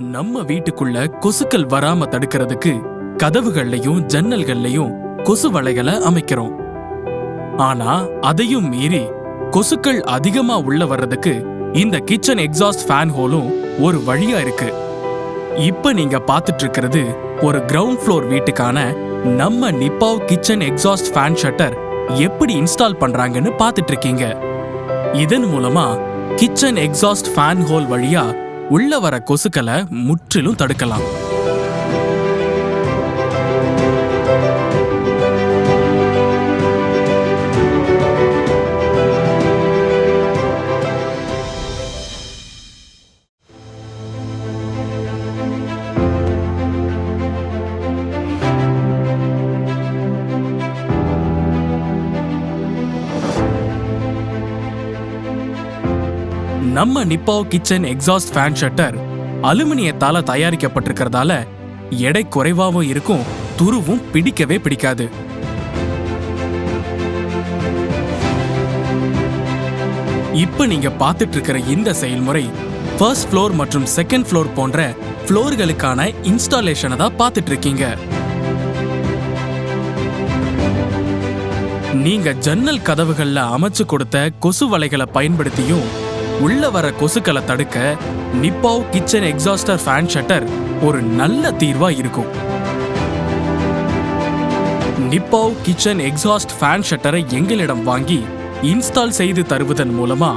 நம்ம வீட்டுக்குள்ள கொசுக்கள் வராம தடுக்கிறதுக்கு கதவுகள்லயும் ஜன்னல்கள்லயும் கொசு வலைகளை அமைக்கிறோம். ஆனா அதையும் மீறி கொசுக்கள் அதிகமா உள்ள வர்றதுக்கு இந்த கிச்சன் எக்ஸாஸ்ட் ஃபேன் ஹோலும் ஒரு வழியா இருக்கு. இப்ப நீங்க பாத்துட்டு இருக்கிறது ஒரு கிரவுண்ட் ஃப்ளோர் வீட்டுக்கான நம்ம Nippav kitchen exhaust fan shutter எப்படி இன்ஸ்டால் பண்றாங்கன்னு பாத்துட்டு இருக்கீங்க இதன் மூலமா கிச்சன் எக்ஸாஸ்ட் ஃபேன் ஹோல் வழியா உள்ள வர கொசுக்களை முற்றிலும் தடுக்கலாம். நம்ம Nippav kitchen exhaust fan shutter அலுமினியத்தால தயாரிக்கப்பட்டிருக்கிறதால எடை குறைவாகவும் இருக்கும் துருவும் பிடிக்கவே பிடிக்காது. இப்ப நீங்க பார்த்துட்டு இருக்கிற இந்த செயல்முறை ஃபர்ஸ்ட் ஃப்ளோர் மற்றும் செகண்ட் ஃப்ளோர் போன்ற ஃப்ளோர்களுக்கான இன்ஸ்டாலேஷனை தான் பார்த்துட்டு இருக்கீங்க நீங்க ஜன்னல் கதவுகள்ல அமைச்சு கொடுத்த கொசு வலைகளை பயன்படுத்தியும் உள்ள வர கொசுக்களை தடுக்க Nippav kitchen exhauster fan shutter ஒரு நல்ல தீர்வா இருக்கும். நிப்பாவ் கிச்சன் எக்ஸாஸ்ட் ஃபேன் ஷட்டரை எங்களிடம் வாங்கி இன்ஸ்டால் செய்து தருவதன் மூலமா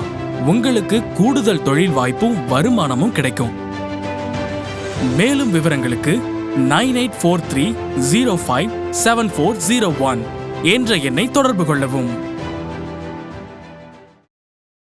உங்களுக்கு கூடுதல் தொழில் வாய்ப்பும் வருமானமும் கிடைக்கும். மேலும் விவரங்களுக்கு nine eight four three zero five seven four zero one என்ற எண்ணை தொடர்பு கொள்ளவும்.